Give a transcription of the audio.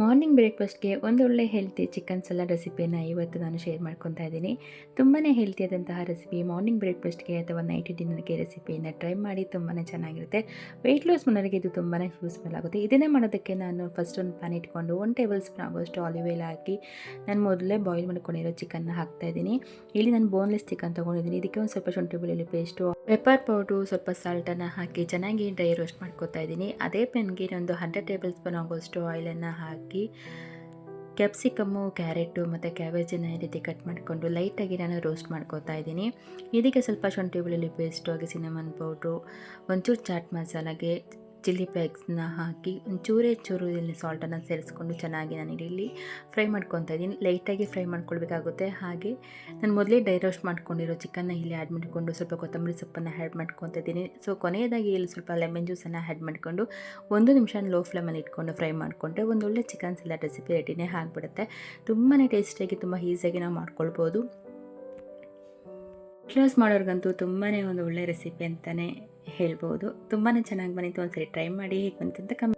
Morning ಬ್ರೇಕ್ಫಾಸ್ಟ್ಗೆ ಒಂದೊಳ್ಳೆ healthy chicken salad ರೆಸಿಪಿಯನ್ನು ಇವತ್ತು ನಾನು ಶೇರ್ ಮಾಡ್ಕೊತಾ ಇದ್ದೀನಿ. ತುಂಬಾ ಹೆಲ್ತಿಯಾದಂತಹ ರೆಸಿಪಿ ಮಾರ್ನಿಂಗ್ ಬ್ರೇಕ್ಫಾಸ್ಟ್ಗೆ ಅಥವಾ ನೈಟ್ ಡಿನ್ನರ್ಗೆ ರೆಸಿಪಿಯನ್ನು ಟ್ರೈ ಮಾಡಿ ತುಂಬಾ ಚೆನ್ನಾಗಿರುತ್ತೆ. ವೆಯ್ಟ್ ಲಾಸ್ ಮಾಡೋರಿಗೆ ಇದು ತುಂಬಾ ಯೂಸ್ಫುಲ್ ಆಗುತ್ತೆ. ಇದನ್ನೇ ಮಾಡೋದಕ್ಕೆ ನಾನು ಫಸ್ಟ್ ಒಂದು ಪ್ಯಾನ್ ಇಟ್ಕೊಂಡು ಒನ್ ಟೇಬಲ್ ಸ್ಪೂನ್ ಆಗೋಷ್ಟು ಆಲಿವ್ ಆಯಿಲ್ ಹಾಕಿ ನಾನು ಮೊದಲೇ ಬಾಯ್ಲ್ ಮಾಡ್ಕೊಂಡಿರೋ ಚಿಕನ್ನ ಹಾಕ್ತಾ ಇದ್ದೀನಿ. ಇಲ್ಲಿ ನಾನು ಬೋನ್ಲೆಸ್ ಚಿಕನ್ ತೊಗೊಂಡಿದ್ದೀನಿ. ಇದಕ್ಕೆ ಒಂದು ಸ್ವಲ್ಪ ಶುಂಠಿ ಬೆಳ್ಳುಳ್ಳಿ ಪೇಸ್ಟು, ಪೆಪ್ಪರ್ ಪೌಡ್ರು, ಸ್ವಲ್ಪ ಸಾಲ್ಟನ್ನು ಹಾಕಿ ಚೆನ್ನಾಗಿ ಡ್ರೈ ರೋಸ್ಟ್ ಮಾಡ್ಕೊತಾ ಇದ್ದೀನಿ. ಅದೇ ಪೆನ್ಗೆ ಒಂದು ಹಂಡ್ರೆಡ್ ಟೇಬಲ್ ಸ್ಪೂನ್ ಆಗೋಷ್ಟು ಆಯಿಲನ್ನು ಹಾಕಿ ಕ್ಯಾಪ್ಸಿಕಮ್ಮು, ಕ್ಯಾರೆಟು ಮತ್ತು ಕ್ಯಾಬೇಜನ್ನು ಈ ರೀತಿ ಕಟ್ ಮಾಡಿಕೊಂಡು ಲೈಟಾಗಿ ನಾನು ರೋಸ್ಟ್ ಮಾಡ್ಕೊತಾ ಇದ್ದೀನಿ. ಇದಕ್ಕೆ ಸ್ವಲ್ಪ ಶುಂಠಿ, ಬೆಳ್ಳುಳ್ಳಿ ಪೇಸ್ಟು ಹಾಗೆ ಸಿನಮನ್ ಪೌಡ್ರು ಒಂಚೂರು ಚಾಟ್ ಮಸಾಲಾಗೆ ಚಿಲ್ಲಿ ಫ್ಲೇಕ್ಸ್ನ ಹಾಕಿ ಒಂಚೂರೇ ಚೂರು ಇಲ್ಲಿ ಸಾಲ್ಟನ್ನು ಸೇರಿಸ್ಕೊಂಡು ಚೆನ್ನಾಗಿ ನಾನು ಇಲ್ಲಿ ಫ್ರೈ ಮಾಡ್ಕೊತಾ ಇದ್ದೀನಿ. ಲೈಟಾಗಿ ಫ್ರೈ ಮಾಡ್ಕೊಳ್ಬೇಕಾಗುತ್ತೆ. ಹಾಗೆ ನಾನು ಮೊದಲೇ ಡೈ ರೋಸ್ಟ್ ಮಾಡ್ಕೊಂಡಿರೋ ಚಿಕನ್ನ ಇಲ್ಲಿ ಆ್ಯಡ್ ಮಾಡಿಕೊಂಡು ಸ್ವಲ್ಪ ಕೊತ್ತಂಬರಿ ಸೊಪ್ಪನ್ನು ಆ್ಯಡ್ ಮಾಡ್ಕೊತಾ ಇದ್ದೀನಿ. ಸೊ ಕೊನೆಯದಾಗಿ ಇಲ್ಲಿ ಸ್ವಲ್ಪ ಲೆಮನ್ ಜ್ಯೂಸನ್ನು ಆ್ಯಡ್ ಮಾಡಿಕೊಂಡು ಒಂದು ನಿಮಿಷ ಲೋ ಫ್ಲೇಮಲ್ಲಿ ಇಟ್ಕೊಂಡು ಫ್ರೈ ಮಾಡಿಕೊಂಡ್ರೆ ಒಂದು ಒಳ್ಳೆ ಚಿಕನ್ ಸಲಾಡ್ ರೆಸಿಪಿ ರೆಡಿನೇ ಆಗಿಬಿಡುತ್ತೆ. ತುಂಬಾ ಟೇಸ್ಟಿಯಾಗಿ, ತುಂಬ ಈಸಿಯಾಗಿ ನಾವು ಮಾಡ್ಕೊಳ್ಬೋದು. ಕ್ಲಾಸ್ ಮಾಡೋರ್ಗಂತೂ ತುಂಬಾ ಒಂದು ಒಳ್ಳೆ ರೆಸಿಪಿ ಅಂತಲೇ ಹೇಳ್ಬೋದು. ತುಂಬಾ ಚೆನ್ನಾಗಿ ಬಂದಿತ್ತು. ಒಂದ್ಸರಿ ಟ್ರೈ ಮಾಡಿ, ಹೇಗೆ ಬಂತು ಅಂತ ಕಮ್